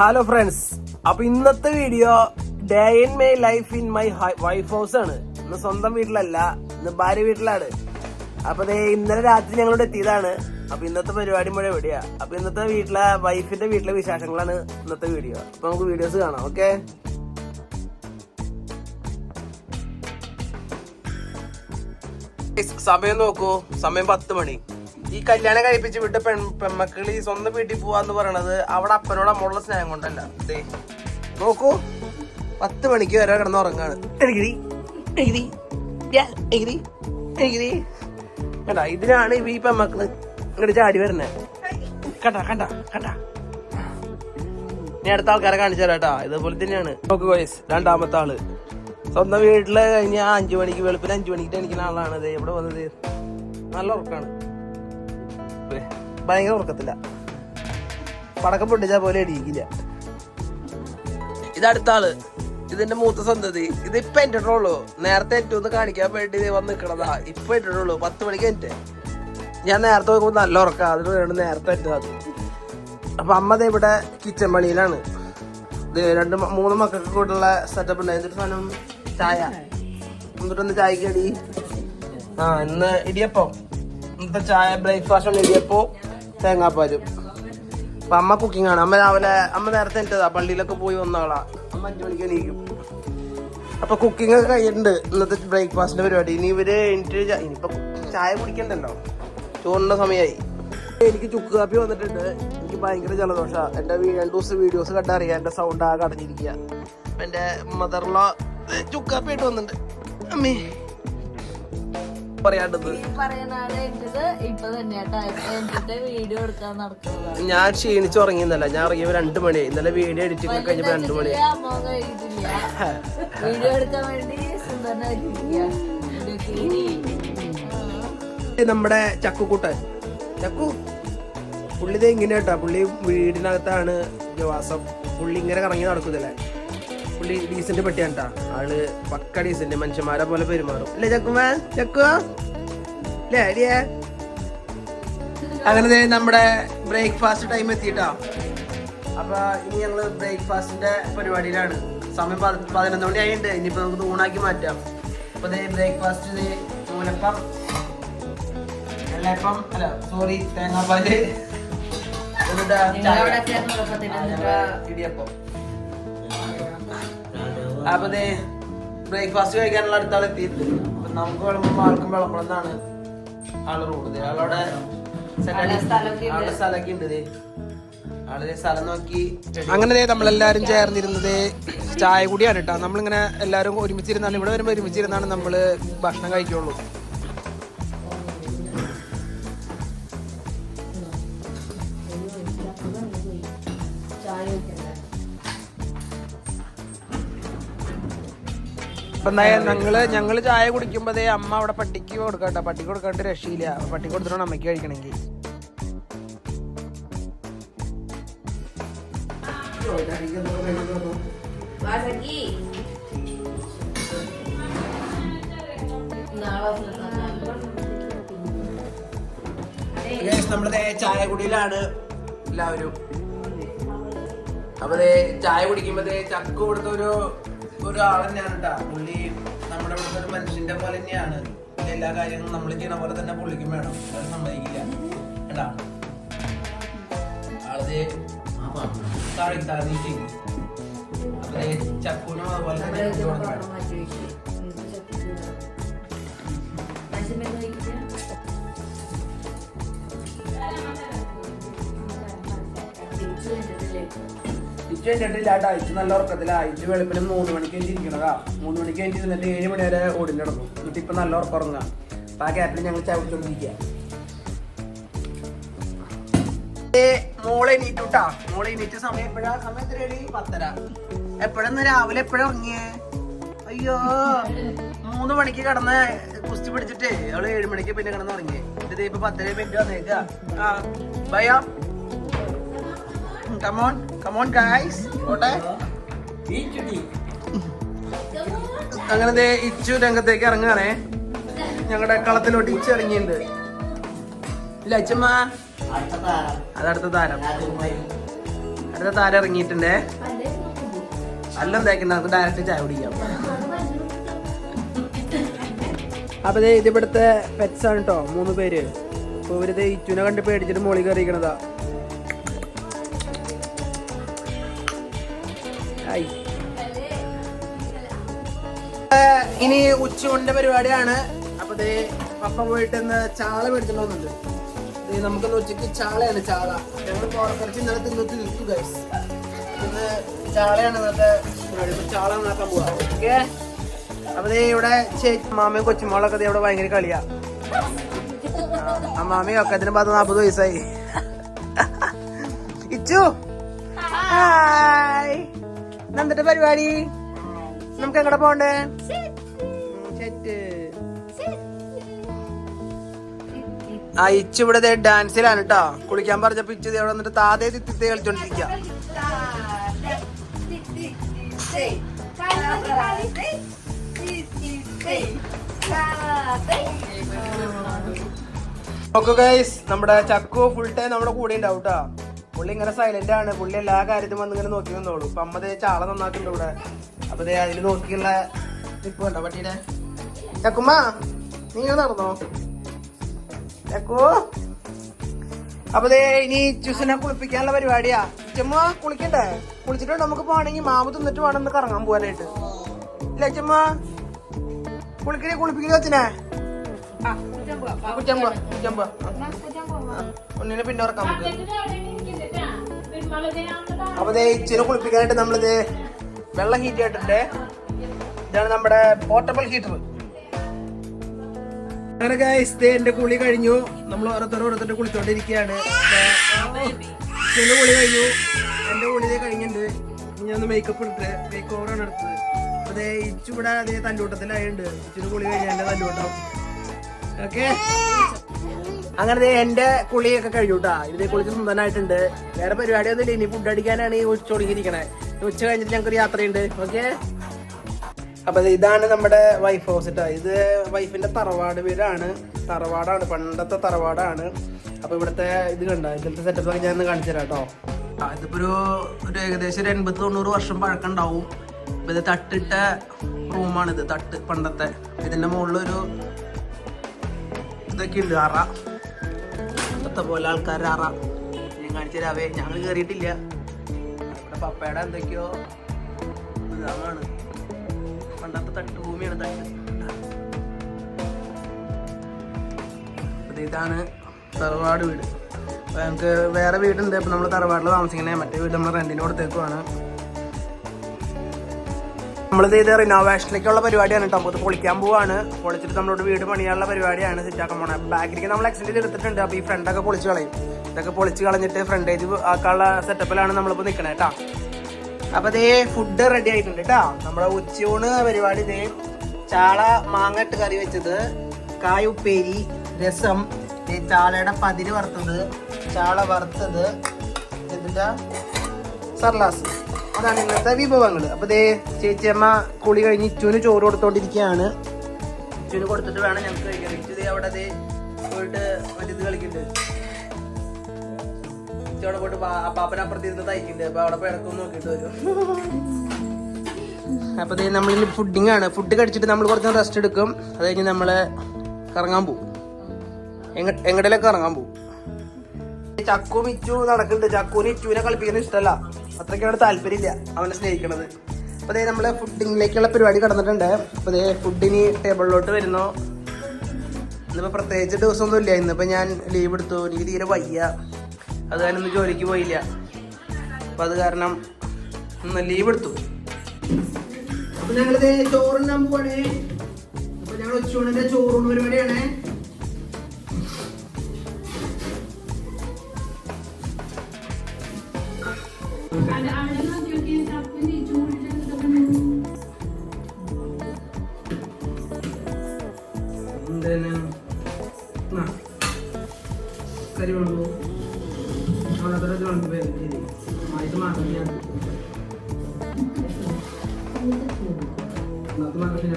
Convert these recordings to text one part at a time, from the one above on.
Hello friends അപ്പൊ ഇന്നത്തെ video day in my life in my wife house ആണ്. ഇന്ന് സ്വന്തം വീട്ടിലല്ല ഇന്ന് ഭാര്യ വീട്ടിലാണ്. അപ്പൊ ഇന്നലെ രാത്രി ഞങ്ങളോട് എത്തിയതാണ്. അപ്പൊ ഇന്നത്തെ പരിപാടി മുഴുവൻ എവിടെയാ? അപ്പൊ ഇന്നത്തെ വീട്ടിലെ വൈഫിന്റെ വീട്ടിലെ വിശേഷങ്ങളാണ് ഇന്നത്തെ വീഡിയോ അപ്പൊ നമുക്ക് വീഡിയോസ് കാണാം ഓക്കെ സമയം നോക്കൂ. സമയം പത്ത് മണി. ഈ കല്യാണം കഴിപ്പിച്ച് വിട്ട് പെൺ പെൺമക്കൾ ഈ സ്വന്തം വീട്ടിൽ പോവാന്ന് പറയണത് അവിടെ അപ്പനോട് അമ്മോടുള്ള സ്നേഹം കൊണ്ടല്ല. ദേ നോക്കൂ. പത്ത് മണിക്ക് വരെ കിടന്ന് ഉറങ്ങാണ്. എഴുതി എഴുതി എഴുതി എഴുതി കണ്ട ഇതിനാണ് ഈ പെൺമക്കൾ ഇങ്ങോട്ട് ചാടി വരുന്നത് കണ്ട കണ്ട കണ്ട. ഇനി അടുത്ത ആൾക്കാരെ കാണിച്ചു തരാം കേട്ടാ. ഇതേപോലെ തന്നെയാണ്. നോക്ക് വയസ്സ് രണ്ടാമത്തെ ആൾ. സ്വന്തം വീട്ടിൽ കഴിഞ്ഞ അഞ്ചു മണിക്ക് വെളുപ്പിന് അഞ്ചു മണിക്ക് എണീക്കുന്ന ആളാണ് ഇത് ഇവിടെ വന്നത്? നല്ല ഉറക്കാണ്. ഏ, ഭയങ്കര ഉറക്കത്തില്ല. പടക്കം പൊട്ടിച്ചാ പോലെ അടിയിക്കില്ല ഇതടുത്ത ആൾ. ഇതിന്റെ മൂത്ത സന്തതി. ഇത് ഇപ്പൊ എന്റിട്ടുള്ളൂ നേരത്തെ ഏറ്റവും കാണിക്കാൻ വേണ്ടി വന്ന് നിക്കണതാ. ഇപ്പൊ എന്റിട്ടുള്ളൂ പത്ത് മണിക്ക് എന്റെ ഞാൻ നേരത്തെ നോക്കുമ്പോ നല്ല ഉറക്കാം. അതിന് വേണ്ടി നേരത്തെ എറ്റത് അപ്പൊ അമ്മ ദേ ഇവിടെ കിച്ചൺ പണിയിലാണ്. ഇത് രണ്ട് മൂന്ന് മക്കൾക്ക് കൂടുതലുള്ള സെറ്റപ്പ് ഉണ്ട്. എന്നിട്ട് സാധനം? ചായ. എന്നിട്ടൊന്ന് ചായക്കടി ആ ഇന്ന് ഇടിയപ്പം. ഇന്നത്തെ ചായ ബ്രേക്ക്ഫാസ്റ്റ് എഴുതിയപ്പോൾ തേങ്ങാപ്പാലും അപ്പൊ അമ്മ കുക്കിംഗ് ആണ്. അമ്മ രാവിലെ അമ്മ നേരത്തെ എന്റേതാ പള്ളിയിലൊക്കെ പോയി വന്നോളാ അമ്മ അഞ്ചു മണിക്ക് എണീക്കും. അപ്പൊ കുക്കിംഗ് ഒക്കെ കഴിഞ്ഞിട്ടുണ്ട്. ഇന്നത്തെ ബ്രേക്ക്ഫാസ്റ്റിന്റെ പരിപാടി. ഇനി ഇവർ എനിക്ക് ഇനിയിപ്പൊ ചായ കുടിക്കണ്ടല്ലോ. ചോറിന്റെ സമയമായി എനിക്ക് ചുക്ക് കാപ്പി വന്നിട്ടുണ്ട്. എനിക്ക് ഭയങ്കര ജലദോഷ. എന്റെ രണ്ട് ദിവസം വീഡിയോസ് കണ്ടറിയാം. എന്റെ സൗണ്ട് ആകെ അടഞ്ഞിരിക്കുക എന്റെ മദറിലോ ചുക്ക് കാപ്പി ആയിട്ട് വന്നിട്ടുണ്ട്. അമ്മേ. നടക്കുന്നതാണ്. ഞാൻ ക്ഷീണിച്ച് ഉറങ്ങിയെന്നല്ല. ഞാൻ ഇറങ്ങിയപ്പോ രണ്ടു മണി ഇന്നലെ വീഡിയോ എഡിറ്റിംഗ് കഴിഞ്ഞപ്പോ രണ്ടു മണി വീഡിയോ എടുക്കാൻ വേണ്ടി നമ്മുടെ ചക്കുകൂട്ടൻ ചക്കു പുള്ളി ഇത് ഇങ്ങനെ കേട്ടാ. പുള്ളി വീടിനകത്താണ് വാസം പുള്ളി ഇങ്ങനെ കറങ്ങി നടക്കുന്നില്ലേ? പുള്ളി ഡീസന്റ് പെട്ടിയാണ് കേട്ടാ ആൾ പക്ക ഡീസന്റ് മനുഷ്യന്മാരെ പോലെ പെരുമാറും. അല്ലേ ചക്കുമാ ചക്കുവാ അല്ലേ അരിയേ അങ്ങനെ നമ്മുടെ ബ്രേക്ക്ഫാസ്റ്റ് ടൈം എത്തിയിട്ടാ. അപ്പൊ ഇനി ഞങ്ങൾ ബ്രേക്ക്ഫാസ്റ്റിന്റെ പരിപാടിയിലാണ്. സമയം പതി- പതിനൊന്ന് മണി ആയിട്ടുണ്ട് ഇനിയിപ്പോ നമുക്ക് ഊണാക്കി മാറ്റാം. അപ്പൊ ബ്രേക്ക്ഫാസ്റ്റ് നൂലപ്പം വെള്ളയപ്പം അല്ല സോറി തേങ്ങാപ്പാൽ. ഇടിയപ്പം. അപ്പൊ ബ്രേക്ക്ഫാസ്റ്റ് കഴിക്കാനുള്ള അടുത്ത ആൾ എത്തിയിട്ടുണ്ട്. അപ്പൊ നമുക്ക് വിളമ്പുമ്പോ ആൾക്കും വിളമ്പണമെന്നാണ് ആൾ റൂട്ട് ആളവിടെ സ്ഥലമൊക്കെ ഉണ്ട്. അങ്ങനെ ദേ നമ്മളെല്ലാരും ചേർന്നിരുന്നത് ചായ കൂടിയാണ് കേട്ടോ. നമ്മളിങ്ങനെ എല്ലാരും ഒരുമിച്ചിരുന്നാണ്. ഇവിടെ വരുമ്പോ ഒരുമിച്ചിരുന്നാണ് നമ്മൾ ഭക്ഷണം കഴിക്കുള്ളൂ. എന്തായാലും ഞങ്ങൾ ഞങ്ങൾ ചായ കുടിക്കുമ്പോ ദേ അമ്മ അവിടെ പട്ടിക്ക് കൊടുക്കട്ടെ. പട്ടിക്ക് കൊടുക്കാണ്ട് രക്ഷയില്ല. പട്ടിക്ക് കൊടുത്തിട്ടാണ് അമ്മയ്ക്ക് കഴിക്കണമെങ്കിൽ നമ്മുടെ ചായ കുടിയിലാണ് എല്ലാവരും. അപ്പൊ ചായ കുടിക്കുമ്പോ ചക്ക കൊടുത്ത ഒരു ഒരു ആൾ തന്നെയാണ് പുള്ളി നമ്മുടെ ഇവിടുത്തെ ഒരു മനുഷ്യന്റെ പോലെ തന്നെയാണ്. എല്ലാ കാര്യങ്ങളും നമ്മൾ ചെയ്യണ പോലെ തന്നെ പുള്ളിക്കും വേണം. അത് സമ്മതിക്കില്ല. കേട്ടാ ആളത് താഴെ താഴ്ന്നിട്ട് ദേ ചക്കൂനും അതുപോലെ തന്നെ കുട്ടി കൊടുക്കണം. കഴിഞ്ഞിട്ടില്ല കേട്ടോ. അയച്ചു നല്ല ഉറക്കത്തിലാ. അയച്ചു വെളുപ്പിന് മൂന്ന് മണിക്ക് ഇരിക്കണതാ. മൂന്ന് മണിക്ക് എനിക്ക് ഇരുന്നിട്ട് ഏഴ് മണി വരെ ഓടി നടക്കും. എന്നിട്ട് ഇപ്പൊ നല്ല ഉറക്കം ഉറങ്ങാം അപ്പൊ ആ ഗ്യാപ്പിൽ ഞങ്ങൾ ചവിട്ടിക്കൊണ്ടിരിക്കുക. മോളെ എണീറ്റുട്ടാ മോളെ എണീറ്റ സമയം എപ്പോഴാ? സമയം എത്രയാണ് പത്തര. എപ്പോഴെന്ന് രാവിലെ എപ്പോഴാ ഉറങ്ങിയേ? അയ്യോ. മൂന്ന് മണിക്ക് കിടന്ന് കുസ്തി പിടിച്ചിട്ട് അവൾ ഏഴ് മണിക്ക് പിന്നെ കിടന്ന് ഉറങ്ങിയേ. ഇപ്പൊ പത്തര മിനിറ്റ് വന്നേക്കാ. ആ ഭയ കമോൺ കമോൺ ഗായ്സ് ഓട്ടെ അങ്ങനെ ഇച്ചു രംഗത്തേക്ക് ഇറങ്ങാണേ ഞങ്ങളുടെ കളത്തിലോട്ട് ഇച്ചു ഇറങ്ങിയിട്ടുണ്ട്. ഇല്ല അച്ഛമ്മ. അതടുത്ത താരം. അടുത്ത താരം ഇറങ്ങിയിട്ടുണ്ടേ. അല്ല തേക്കണ്ട നമുക്ക് ഡയറക്റ്റ് ചായ കുടിക്കാം. അപ്പൊ ഇതിവിടുത്തെ പെറ്റ്സ് ആണ് കേട്ടോ മൂന്ന് പേര്. അപ്പൊ ഇവരിത് ഇച്ചുനെ കണ്ട് പേടിച്ചിട്ട് മോളി കയറിയിരിക്കണതാ ഇനി ഉച്ചയുണ്ട പരിപാടിയാണ്. അപ്പൊ ദേ പപ്പ പോയിട്ട് ഇന്ന് ചാള മേടിച്ചിട്ടുണ്ടോന്നുണ്ട് ദേ നമുക്കിന്ന് ഉച്ചയ്ക്ക് ചാളയാണ് ചാള. ഞങ്ങൾ കുറച്ച് ഇന്നലെ തിന്നിട്ട് നിൽക്കും ഗൈസ് ഇന്ന് ചാളയാണ് ഇന്നത്തെ പരിപാടി. ചാള നന്നാക്കാൻ പോവാ. ഓക്കെ? അപ്പൊ ദേ ഇവിടെ ചേച്ചി മാമയും കൊച്ചുമോളൊക്കെ ദേ ഇവിടെ ഭയങ്കര കളിയാ. അമ്മാമയും ഒക്കെ അതിന് പത്ത് നാപ്പത് വയസ്സായി. ഇച്ചു. ഹായ് എന്നിട്ട് പരിപാടി? നമുക്ക് എങ്ങടെ പോണ്ടേ? സെറ്റ് ആ ഇച്ച് ഇവിടെ ഡാൻസിലാണ് കേട്ടോ കുളിക്കാൻ പറഞ്ഞപ്പോ ഇച്ച് ദേ അവിടെ വന്നിട്ട് താതേ തിത്തി കളിച്ചോണ്ടിരിക്ക. ഓക്കെ ഗൈസ് നമ്മുടെ ചക്കു ഫുൾ ടൈം നമ്മുടെ കൂടെ ഉണ്ടാവും കേട്ടോ പുള്ളി ഇങ്ങനെ സൈലന്റ് ആണ്. പുള്ളി എല്ലാ കാര്യത്തും വന്ന് ഇങ്ങനെ നോക്കി നിന്നോളൂ. ഇപ്പൊ അമ്മ ചാള നന്നാക്കുന്നുണ്ട് ഇവിടെ. അപ്പൊ അതിൽ നോക്കിയുള്ള നിപ്പ് കണ്ടോ പട്ടിയുടെ ചക്കുമ്മ നീ നടന്നോ? ചക്കു? അപ്പൊ ഇനി ചുസിനെ കുളിപ്പിക്കാനുള്ള പരിപാടിയാ. ചെമ്മ കുളിക്കണ്ടേ കുളിച്ചിട്ട് നമുക്ക് പോവാണെങ്കിൽ മാവ് തിന്നിട്ട് വേണം ഒന്ന് കറങ്ങാൻ പോകാനായിട്ട് ഇല്ല ചെമ്മ കുളിക്കണേ കുളിപ്പിക്കണേ അച്ഛനെ കുറ്റമ്പ കുറ്റമ്പ ഒന്നിനെ പിന്നെ ഉറക്കാം നമുക്ക് അപ്പൊ ഇച്ചിനെ കുളിപ്പിക്കാനായിട്ട് നമ്മളിത് വെള്ളം ഹീറ്റ് ചെയ്തിട്ടുണ്ട് ഇതാണ് നമ്മുടെ പോർട്ടബിൾ ഹീറ്റർ ദേ എന്റെ കുളി കഴിഞ്ഞു. നമ്മൾ ഓരോരുത്തർ ഓരോരുത്തർ കുളിച്ചോണ്ടിരിക്കുകയാണ്. എന്റെ കുളി കഴിഞ്ഞു. എന്റെ കുളി കഴിഞ്ഞിട്ടുണ്ട്. ഇനി ഒന്ന് മേക്കപ്പ് എടുത്ത് മേക്ക് ആണ് എടുത്തത്. അതേ ദേ ഇച്ചു ഇവിടെ അതേ തല്ലൂട്ടത്തിലായുണ്ട് ഇച്ചിരി കുളി കഴിഞ്ഞ എന്റെ തല്ലൂട്ടം ഓക്കെ അങ്ങനെ എന്റെ കുളിയൊക്കെ കഴിഞ്ഞു കേട്ടാ കുളിച്ച് സുന്ദരനായിട്ടുണ്ട്. വേറെ പരിപാടി പരിപാടിയൊന്നുമില്ല. ഇനി ഫുഡ് അടിക്കാനാണ് ഈ ഉച്ച തുടങ്ങിയിരിക്കണേ ഉച്ച കഴിഞ്ഞിട്ട് ഞങ്ങൾക്ക് ഒരു യാത്രയുണ്ട് ഓക്കെ അപ്പൊ ഇതാണ് നമ്മുടെ വൈഫ് ഹൗസ് കേട്ടോ ഇത് വൈഫിന്റെ തറവാട് വീടാണ്. തറവാടാണ് പണ്ടത്തെ തറവാടാണ്. അപ്പൊ ഇവിടുത്തെ ഇത് കണ്ട? ഇതിലത്തെ സെറ്റപ്പ് ഒക്കെ ഞാൻ കാണിച്ചു തരാം കേട്ടോ ഇതിപ്പോ ഒരു ഏകദേശം ഒരു എൺപത് തൊണ്ണൂറ് വർഷം പഴക്കമുണ്ടാവും അപ്പൊ ഇത് തട്ടിട്ട റൂമാണിത് തട്ട് പണ്ടത്തെ. ഇതിന്റെ മുകളിലൊരു ഇതൊക്കെ ഉണ്ട് അറ. പോലെ ആൾക്കാരുടെ അറ. ഞാൻ കാണിച്ചു തരാവേ. ഞങ്ങൾ കയറിയിട്ടില്ല പപ്പയുടെ എന്തൊക്കെയോ ഇതാണ്. പണ്ടത്തെ തട്ട് ഭൂമിയാണ് തട്ട്. ഇതാണ് തറവാട് വീട്. ഞങ്ങൾക്ക് വേറെ വീടുണ്ട്. ഇപ്പൊ നമ്മൾ തറവാട്ടിൽ താമസിക്കുന്നത് മറ്റേ വീട് നമ്മൾ റെന്റിന് കൊടുത്തേക്കുവാണ്. നമ്മളിത് ചെയ്ത റിനോവേഷനിലേക്കുള്ള പരിപാടിയാണ് കേട്ടോ. നമുക്ക് പൊളിക്കാൻ പോവാണ്. പൊളിച്ചിട്ട് നമ്മളോട് വീട് പണിയാനുള്ള പരിപാടിയാണ് സെറ്റാക്കാൻ പോണത് ബാക്കിലേക്ക് നമ്മൾ എക്സ്റ്റൻഡ് എടുത്തിട്ടുണ്ട്. അപ്പോൾ ഈ ഫ്രണ്ടൊക്കെ പൊളിച്ച് കളയും. ഇതൊക്കെ പൊളിച്ച് കളഞ്ഞിട്ട് ഫ്രണ്ടേജ് ആക്കാനുള്ള സെറ്റപ്പിലാണ് നമ്മളിപ്പോ നിൽക്കണേ കേട്ടാ. അപ്പൊ ദേ ഫുഡ് റെഡി ആയിട്ടുണ്ട് കേട്ടാ. നമ്മുടെ ഉച്ചയൂണ് പരിപാടി ഇതേ ചാള മാങ്ങ ഇട്ട് കറി വെച്ചത്. കായ ഉപ്പേരി രസം. ചാളയുടെ പതിര് വറുത്തത്. ചാള വറുത്തത്. ഇതിന്റെ സർലാസ്. അതാണ് ഇന്നത്തെ വിഭവങ്ങൾ അപ്പൊ ദേ ചേച്ചിയമ്മ കുളി കഴിഞ്ഞ് ഇച്ചുവിന് ചോറ് കൊടുത്തോണ്ടിരിക്കുകയാണ് ഇച്ചുവിന് കൊടുത്തിട്ട് വേണം ഞങ്ങൾക്ക് കഴിക്കാൻ. ഇച്ചു അവിടെ ദേ പോയിട്ട് മറ്റേത് കളിക്കുന്നുണ്ട് ഇച്ചു അവിടെ പോയിട്ട് അപ്പാപ്പനപ്പുറത്ത് ഇരുന്ന് തയ്ക്കുന്നുണ്ട് അപ്പൊ അവിടെ പോയി ഇടക്കൊന്ന് നോക്കിയിട്ട് വരും. അപ്പൊ ദേ നമ്മളിൽ ഫുഡിങ് ആണ്. ഫുഡ് കഴിച്ചിട്ട് നമ്മൾ കുറച്ച് റെസ്റ്റ് എടുക്കും. അത് കഴിഞ്ഞ് നമ്മൾ കറങ്ങാൻ പോകും എങ്ങ എങ്ങടേലൊക്കെ കറങ്ങാൻ പോകും ചക്കു മിച്ചു നടക്കുന്നുണ്ട്. ചക്കുവിന് ഇച്ചുവിനെ കളിപ്പിക്കുന്ന ഇഷ്ടമല്ല. അത്രയ്ക്കാണ് താല്പര്യമില്ല അവനെ സ്നേഹിക്കണത്. അപ്പൊ അതേ നമ്മളെ ഫുഡിങ്ങിലേക്കുള്ള പരിപാടി കടന്നിട്ടുണ്ട്. അപ്പൊ അതേ ഫുഡിന് ടേബിളിലോട്ട് വരുന്നു. ഇന്നിപ്പോ പ്രത്യേകിച്ച് ദിവസമൊന്നും ഇല്ല ഇന്നിപ്പോ ഞാൻ ലീവ് എടുത്തു. എനിക്ക് തീരെ വയ്യ. അത് കാരണം ജോലിക്ക് പോയില്ല. അപ്പൊ അത് കാരണം ഇന്ന് ലീവ് എടുത്തു. അപ്പൊ ഞങ്ങളിത് ചോറുണ്ടാകുമ്പോഴേ അപ്പോൾ അപ്പൊ ഞങ്ങൾ ഉച്ചൂണിന്റെ ചോറൂണ് പരിപാടിയാണേ. എന്താണ് ആ. കറി വേണോ അവിടെ അത്ര ഇത് വേണം പേര് ഇത് ഞാൻ അത് മാത്രം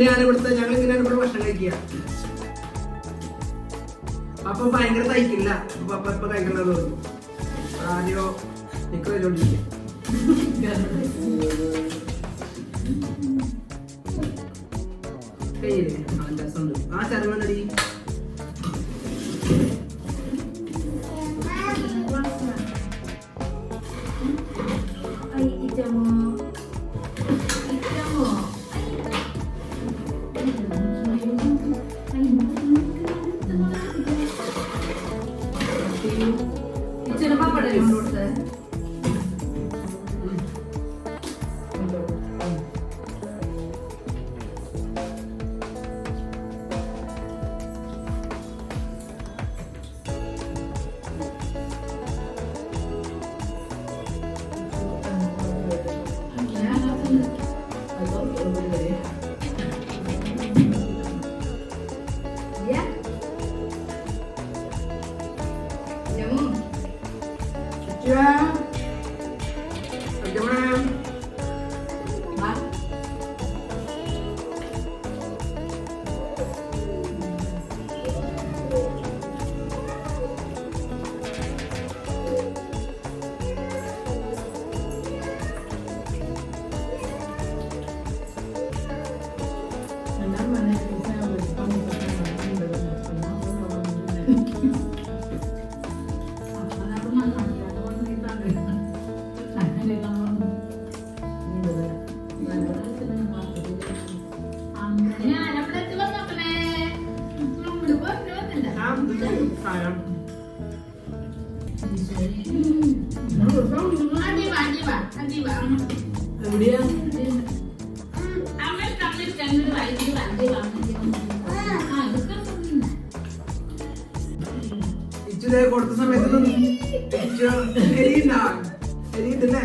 ഇങ്ങനെയാണ് ഇവിടുത്തെ ഞങ്ങൾ ഇങ്ങനെയാണ് ഇവിടെ ഭക്ഷണം കഴിക്കുക. അപ്പൊ ഭയങ്കര തയ്ക്കില്ല. അപ്പൊ അപ്പൊ ഇപ്പൊ കഴിക്കണ്ടത് പറഞ്ഞു ആദ്യോ നിക്ക് ആ ചരമനടി ഇച്ചിരി പപ്പടം എവിടെയാ? ഇച്ചിരി കൊടുത്ത സമയത്ത് എരിയുണ്ടാ എരിയുണ്ടല്ലേ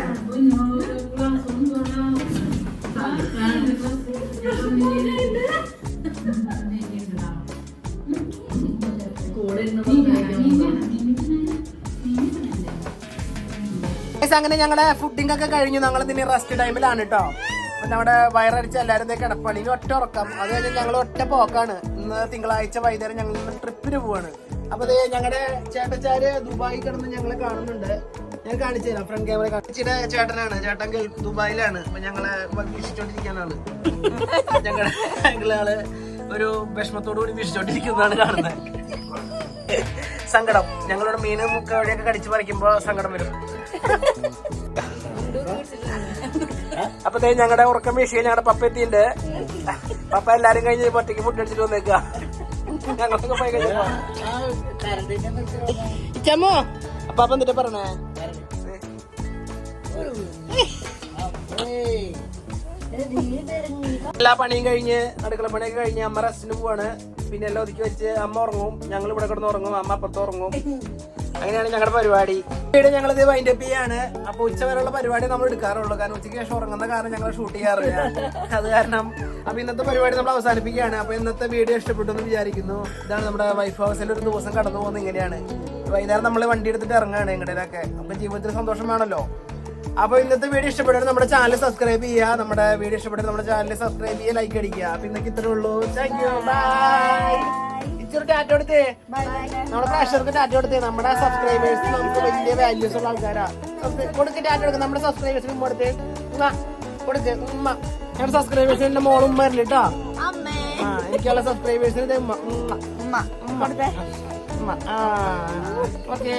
അങ്ങനെ ഞങ്ങളുടെ ഫുഡിംഗ് ഒക്കെ കഴിഞ്ഞു. ഞങ്ങൾ ഇതിന് റെസ്റ്റ് ടൈമിലാണ് കേട്ടോ നമ്മുടെ വയറടിച്ച് എല്ലാവരും കിടപ്പാണ്. ഇനി ഒറ്റ ഉറക്കം. അത് കഴിഞ്ഞ് ഞങ്ങൾ ഒറ്റ പോക്കാണ്. ഇന്ന് തിങ്കളാഴ്ച വൈകുന്നേരം ഞങ്ങൾ ട്രിപ്പിന് പോവാണ്. അപ്പൊ ദേ ഞങ്ങളുടെ ചേട്ടച്ചാര് ദുബായി കിടന്ന് ഞങ്ങൾ കാണുന്നുണ്ട്. ഞാൻ കാണിച്ചു തരാം. ഫ്രണ്ട് ക്യാമറ കാണിച്ചിട്ട് ചേട്ടനാണ്. ചേട്ടൻ ദുബായിലാണ്. അപ്പൊ ഞങ്ങളെ വീക്ഷിച്ചോണ്ടിരിക്കുന്ന ആൾ ഞങ്ങളുടെ ഞങ്ങളാൾ ഒരു വിഷമത്തോടു കൂടി വീക്ഷിച്ചോണ്ടിരിക്കുന്നതാണ് കാണുന്നത് സങ്കടം. ഞങ്ങളുടെ മീനും മുക്ക വഴിയൊക്കെ കടിച്ചു പറിക്കുമ്പോ സങ്കടം വരും. അപ്പൊ ദേ ഞങ്ങളുടെ ഉറക്കം വീശിയ ഞങ്ങളുടെ പപ്പ എത്തിയിട്ടുണ്ട് പപ്പ എല്ലാരും കഴിഞ്ഞ് ഒറ്റയ്ക്ക് ഫുഡ് അടിച്ചിട്ട് വന്നേക്കുക ഞങ്ങളൊക്കെ പോയി കഴിഞ്ഞു ഇച്ചമ്മോ അപ്പൊ അപ്പൊ എന്നിട്ട് പറഞ്ഞേ എല്ലാ പണിയും കഴിഞ്ഞ് അടുക്കള പണിയൊക്കെ കഴിഞ്ഞ് അമ്മ റെസ്റ്റിന് പോവാണ്. പിന്നെ എല്ലാം ഒതുക്കി വെച്ച് അമ്മ ഉറങ്ങും. ഞങ്ങൾ ഇവിടെ കിടന്ന് ഉറങ്ങും. അമ്മ അപ്പുറത്ത് ഉറങ്ങും. അങ്ങനെയാണ് ഞങ്ങളുടെ പരിപാടി. വീട് ഞങ്ങൾ ഇത് വൈൻഡ് അപ്പ് ചെയ്യാണ്. അപ്പൊ ഉച്ച വരെയുള്ള പരിപാടി നമ്മൾ എടുക്കാറുള്ളൂ. കാരണം ഉച്ചയ്ക്ക് ശേഷം ഉറങ്ങുന്ന കാരണം ഞങ്ങൾ ഷൂട്ട് ചെയ്യാറില്ല. അത് കാരണം അപ്പൊ ഇന്നത്തെ പരിപാടി നമ്മൾ അവസാനിപ്പിക്കുകയാണ്. അപ്പൊ ഇന്നത്തെ വീഡിയോ ഇഷ്ടപ്പെട്ടു എന്ന് വിചാരിക്കുന്നു. ഇതാണ് നമ്മുടെ വൈഫ് ഹൗസിൽ ഒരു ദിവസം കടന്നു പോകുന്നത് ഇങ്ങനെയാണ്. വൈകുന്നേരം നമ്മൾ വണ്ടി എടുത്തിട്ട് ഇറങ്ങുകയാണ് ഇങ്ങടേലൊക്കെ അപ്പൊ ജീവിതത്തിൽ സന്തോഷം സന്തോഷമാണല്ലോ അപ്പൊ ഇന്നത്തെ വീഡിയോ ഇഷ്ടപ്പെട്ടത് നമ്മുടെ ചാനൽ സബ്സ്ക്രൈബ് ചെയ്യുക. നമ്മുടെ വീഡിയോ ഇഷ്ടപ്പെട്ടത് നമ്മുടെ ചാനൽ സബ്സ്ക്രൈബ് ചെയ്യുക ലൈക്ക് അടിക്കുക. അപ്പൊ ഇന്നൊക്കെ ഇത്രേ ഉള്ളൂ. താങ്ക് യു ബൈ ഇച്ചൊരു ടാറ്റ കൊടുത്തേ നമ്മുടെ പ്രേക്ഷകർക്ക് ടാറ്റ കൊടുത്തേ നമ്മുടെ സബ്സ്ക്രൈബേഴ്സ് നമുക്ക് വലിയ വാല്യൂസ് ഉള്ള ആൾക്കാരാ. കൊടുക്ക് ടാറ്റ കൊടുക്കുക നമ്മുടെ സബ്സ്ക്രൈബേഴ്സിന് ഉമ്മ കൊടുത്തേ ഉമ്മ കൊടുക്ക്. ഉമ്മ. ഞങ്ങളുടെ സബ്സ്ക്രൈബേഴ്സിന് എന്റെ മോളും ഉമ്മ വരില്ല ആ എനിക്കുള്ള സബ്സ്ക്രൈബേഴ്സിന് ഉമ്മ. ഉമ്മ. ഉമ്മ ഉമ്മ. ആ ഓക്കേ.